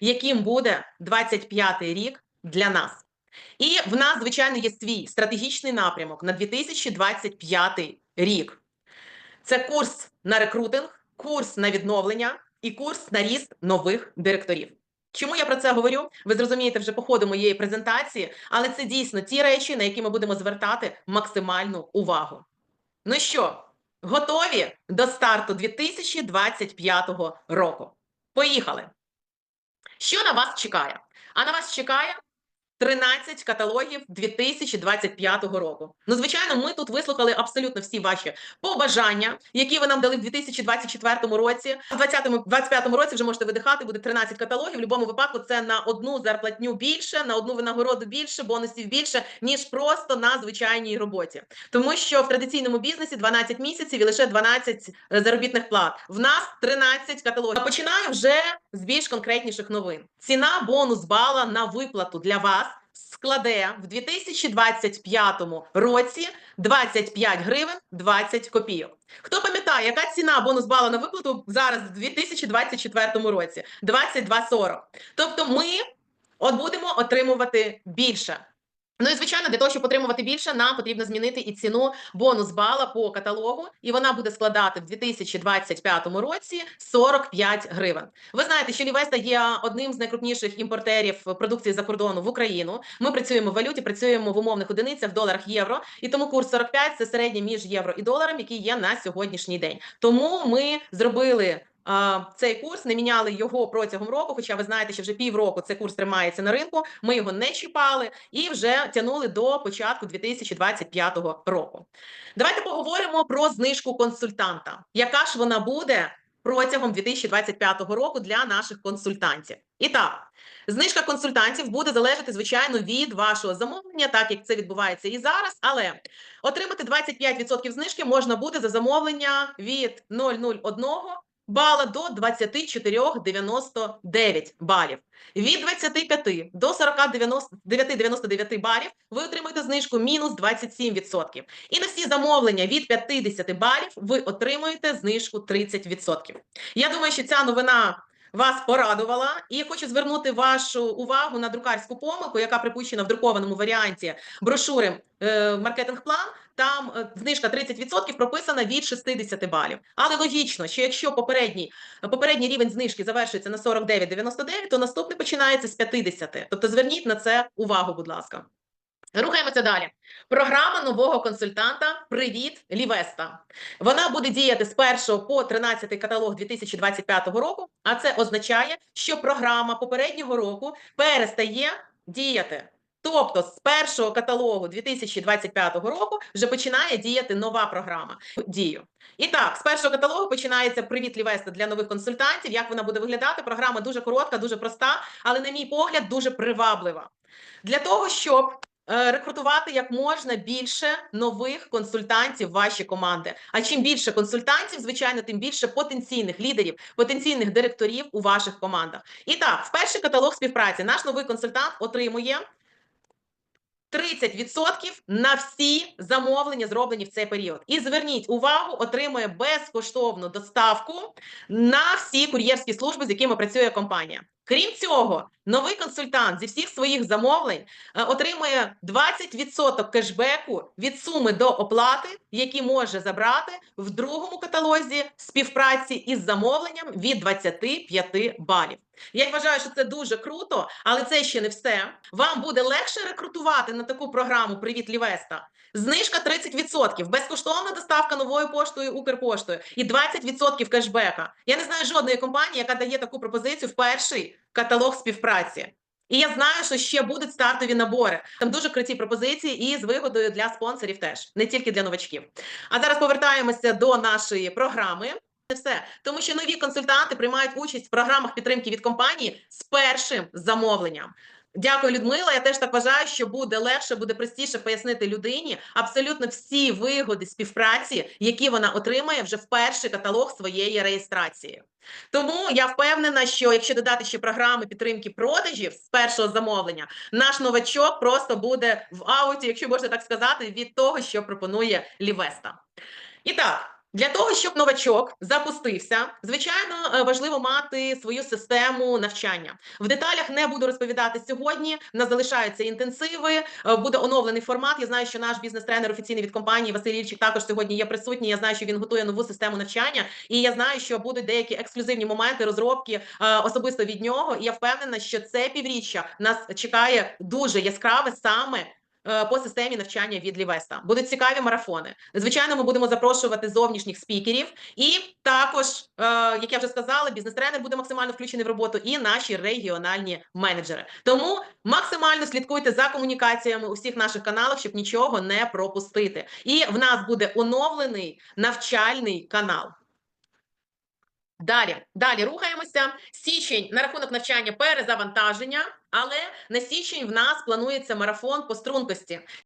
яким буде 25-й рік для нас. І в нас, звичайно, є свій стратегічний напрямок на 2025 рік. Це курс на рекрутинг, курс на відновлення і курс на ріст нових директорів. Чому я про це говорю? Ви зрозумієте вже по ходу моєї презентації, але це дійсно ті речі, на які ми будемо звертати максимальну увагу. Ну що, готові до старту 2025 року? Поїхали! Що на вас чекає? А на вас чекає 13 каталогів 2025 року. Ну, звичайно, ми тут вислухали абсолютно всі ваші побажання, які ви нам дали в 2024 році. В 2025 році вже можете видихати, буде 13 каталогів. В будь-якому випадку це на одну зарплатню більше, на одну винагороду більше, бонусів більше, ніж просто на звичайній роботі. Тому що в традиційному бізнесі 12 місяців і лише 12 заробітних плат. В нас 13 каталогів. Починаю вже з більш конкретніших новин. Ціна бонус бала на виплату для вас складе в 2025 році 25 гривень 20 копійок. Хто пам'ятає, яка ціна бонус бала на виплату зараз в 2024 році? 22,40. Тобто ми от будемо отримувати більше. Ну і звичайно, для того, щоб отримувати більше, нам потрібно змінити і ціну бонус бала по каталогу, і вона буде складати в 2025 році 45 гривень. Ви знаєте, що Лівеста є одним з найкрупніших імпортерів продукції за кордону в Україну. Ми працюємо в валюті, працюємо в умовних одиницях в доларах євро, і тому курс 45 – це середній між євро і доларом, який є на сьогоднішній день. Тому ми зробили цей курс, не міняли його протягом року. Хоча ви знаєте, що вже півроку цей курс тримається на ринку. Ми його не чіпали і вже тягнули до початку 2025 року. Давайте поговоримо про знижку консультанта. Яка ж вона буде протягом 2025 року для наших консультантів? І так. Знижка консультантів буде залежати, звичайно, від вашого замовлення, так як це відбувається і зараз. Але отримати 25% знижки можна буде за замовлення від 001 бала до 24,99 балів. Від 25 до 49,99 балів ви отримуєте знижку мінус 27%. І на всі замовлення від 50 балів ви отримуєте знижку 30%. Я думаю, що ця новина вас порадувала, і хочу звернути вашу увагу на друкарську помилку, яка припущена в друкованому варіанті брошури е, маркетинг-план. Там е, знижка 30% прописана від 60 балів. Але логічно, що якщо попередній попередній рівень знижки завершується на 49,99, то наступний починається з 50. Тобто зверніть на це увагу, будь ласка. Рухаємося далі. Програма нового консультанта Привіт Лівеста. Вона буде діяти з 1 по 13 каталог 2025 року. А це означає, що програма попереднього року перестає діяти. Тобто з першого каталогу 2025 року вже починає діяти нова програма дію. І так, з першого каталогу починається привіт Лівеста для нових консультантів. Як вона буде виглядати? Програма дуже коротка, дуже проста, але, на мій погляд, дуже приваблива. Для того, щоб Е, рекрутувати як можна більше нових консультантів ваші команди. А чим більше консультантів, звичайно, тим більше потенційних лідерів, потенційних директорів у ваших командах. І так, в перший каталог співпраці наш новий консультант отримує. 30% на всі замовлення, зроблені в цей період. І зверніть увагу, отримує безкоштовну доставку на всі кур'єрські служби, з якими працює компанія. Крім цього, новий консультант зі всіх своїх замовлень е, отримує 20% кешбеку від суми до оплати, які може забрати в другому каталозі співпраці із замовленням від 25 балів. Я вважаю, що це дуже круто, але це ще не все. Вам буде легше рекрутувати на таку програму Привіт Лівеста. Знижка 30%, безкоштовна доставка новою поштою Укрпоштою і 20% кешбека. Я не знаю жодної компанії, яка дає таку пропозицію в перший каталог співпраці. І я знаю, що ще будуть стартові набори. Там дуже круті пропозиції і з вигодою для спонсорів теж, не тільки для новачків. А зараз повертаємося до нашої програми. Все, тому що нові консультанти приймають участь в програмах підтримки від компанії з першим замовленням. Дякую, Людмила. Я теж так вважаю, що буде легше, буде простіше пояснити людині абсолютно всі вигоди співпраці, які вона отримає вже в перший каталог своєї реєстрації. Тому я впевнена, що якщо додати ще програми підтримки продажів з першого замовлення, наш новачок просто буде в ауті, якщо можна так сказати, від того, що пропонує Лівеста. І так. Для того, щоб новачок запустився, звичайно, е, важливо мати свою систему навчання. В деталях не буду розповідати сьогодні. В нас залишаються інтенсиви, е, буде оновлений формат. Я знаю, що наш бізнес-тренер офіційний від компанії Василь Ільчик також сьогодні є присутній. Я знаю, що він готує нову систему навчання, і я знаю, що будуть деякі ексклюзивні моменти розробки е, особисто від нього. І я впевнена, що це півріччя нас чекає дуже яскраве саме по системі навчання від Лівеста. Будуть цікаві марафони. Звичайно, ми будемо запрошувати зовнішніх спікерів, і також, е, як я вже сказала, бізнес-тренер буде максимально включений в роботу, і наші регіональні менеджери. Тому максимально слідкуйте за комунікаціями у всіх наших каналах, щоб нічого не пропустити. І в нас буде оновлений навчальний канал. Далі, далі рухаємося. Січень на рахунок навчання перезавантаження, але на січень в нас планується марафон по стрункості.